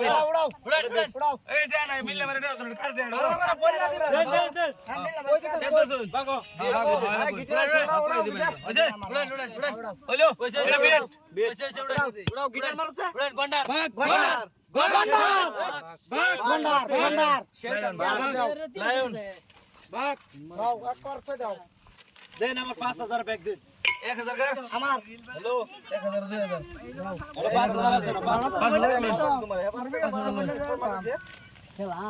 উড়াও উড়াও উড়াও এই এটা নাই মিললে মারে এটা ধরে কার দেন আমরা বইলা দিবা কত সুন বাগো জি বাগো ওইছে হইল এটা বিট গন্ডার গন্ডার লায়ন দাও এক করতে দাও দেন আমার পাঁচ হাজার ব্যাগ দিন 1000 কা আমার হ্যালো 1000 2000 এটা পাঁচ হাজার আছে না পাঁচ হাজার খেলা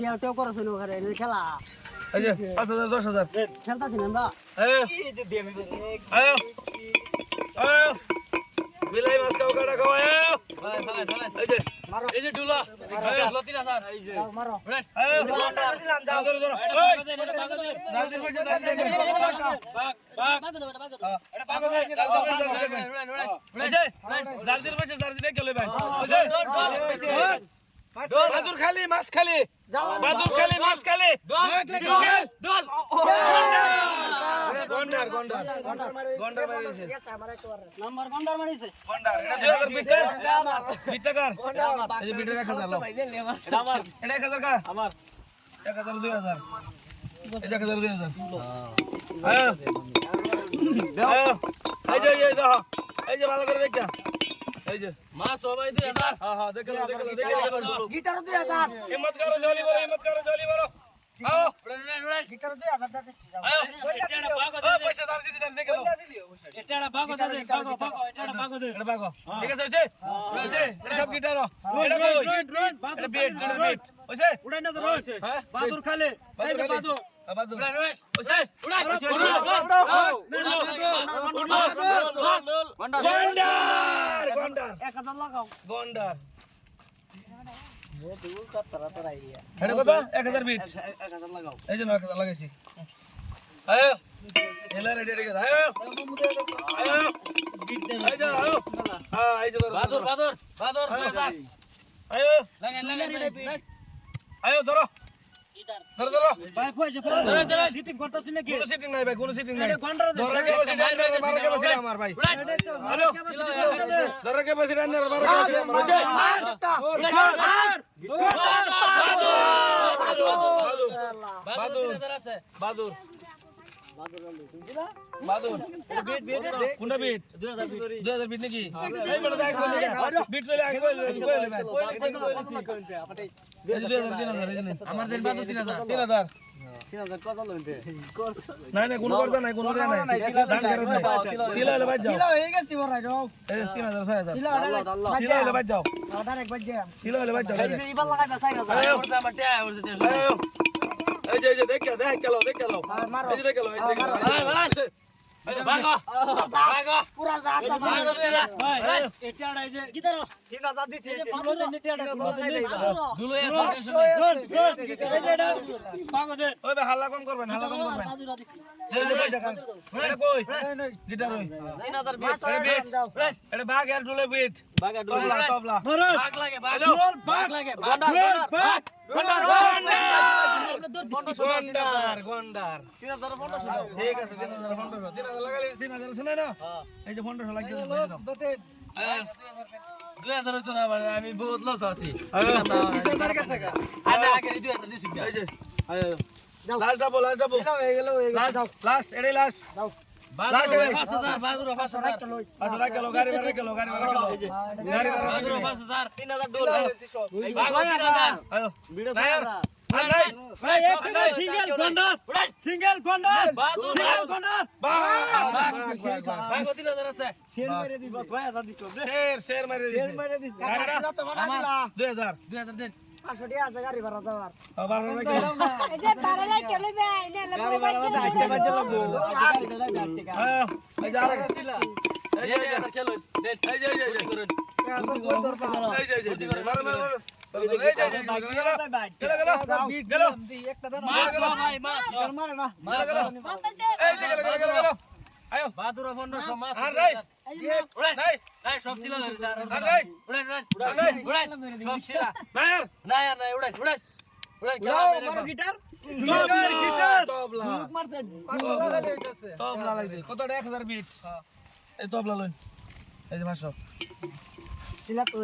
কেউ টেউ করছিল ওখানে খেলা এই যে 5000 10000 খেলতাছি না আমরা আয়ো আয়ো আয়ো বিলাই মাছ খাও কাটা খাও আয়ো এই যে এই যে ডুলা দাও মারো আয়ো দিলাম দাও ধরো ধরো ওই জালদির পয়সা জালদির পয়সা বাঘ বাঘ জালদির পয়সা জালদি দেখে লই ভাই বাদুর খালি মাছ খালি বাদুর খালি মাছ খালি গন্ডার। গন্ডার গন্ডার মারিছে। নাম্বার গন্ডার মারিছে। গন্ডার। এটা 2000 বিটার বিটাকার। এই যে 1000 লাও এটা আমার এটা 1000 কা? আমার। 1000 2000 এই 1000 2000 আয় আয় এই যে এই যে এই যে ভালো করে দেখা এই যে। মা সবাই দুই হাজার। হ্যাঁ হ্যাঁ দেখে দেখে দেখে লো গিটার দুই হাজার। হিম্মত করো জলি মারো হিম্মত করো জলি মারো আও বাদুর খালে বাদুর বাদুর হইছে উড়াই গন্ডার গন্ডার এক হাজার লাগাও গন্ডার এটা কত? 1000 বিট। এই যে 1000 লাগাইছি। আয়। এলা রেডি আয়। আয়। আয়ো। হ্যাঁ ধরো। ধরো ধরো ধরো ভাই পয়সা ধরে ধরে সিটিং করতেছ নাকি কোনো সিটিং নাই ভাই কোনো সিটিং নাই ধরে কে বসে ডান্ডার মারো কে বসে আমার ভাই হ্যালো ধরে কে বসে ডান্ডার মারো কে বসে আমার হইছে বাদুর বাদুর বাদুর কোনটা বিট 2000 বিট নাকি এই বলে দেখ বিট লইলে আগে কইলে কইলে ভাই এই যে 2000 3000 এই যে আমার দেন বাদুর 3000 3000 নাই নাই কোনো করতে নাই কোনো করতে নাই দান করে নাই সিলা হলে বাজ যাও ছিল হয়ে গেছে বড়াই দাও এই 3000 6000 ছিল সিলা হলে বাজ যাও ডাইরেক্ট বাজে সিলা হলে বাজ যাও ইবার লাগাইবা সাইকেল আয়ো আমার টিয়া হইছে আয়ো এই যে এই যে দেখ দেখ গেলো দেখ গেলো এই যে দেখ গেলো এই যে দেখ গেলো বাগো বাগো পুরা যা আছে বাগো দে ভাই এটা এই যে গিটার 3000 দিছি বাদুর দুলো এই যে এটা বাগো দে ওই হাল্লা কম করবেন হাল্লা কম করবেন বাদুর দিছি পয়সা খান এটা কই গিটার ওই মাছ এটা বিট দাও এটা বাঘ তবলা লাগে বাগ লাগে গন্ডার। গন্ডার। ঠিক আছে তিন হাজার পনেরোশো। তিন হাজার লাগালে তিন হাজার শুনে না এই যে পনেরোশো লাগছে দুই হাজার হইতো না আমি বহুত লস আছি। আয়ো। আমি আগে দুই হাজার দিছি এই যে। লাস্ট লাস্ট হয়ে হয়ে লাস্ট লাস্ট এটাই লাস্ট। গাড়ি হাজার হাজার সিঙ্গেল গন্ডার সিঙ্গেল গন্ডার সিঙ্গেল। গন্ডার হাজার শের শের মেরে দিছে দিলা 2000 দুই হাজার দেন 500 টাকা আছে গাড়ি ভাড়া দেওয়ার আবার রাখ গেল এই যে বাড়ালে কেলে বে এনে লাগবো বাচ্চা আয়ো এই যে আরেক এই যে এই যে খেলো কত এক হাজার বিট এই তবলা লইন। এই যে তো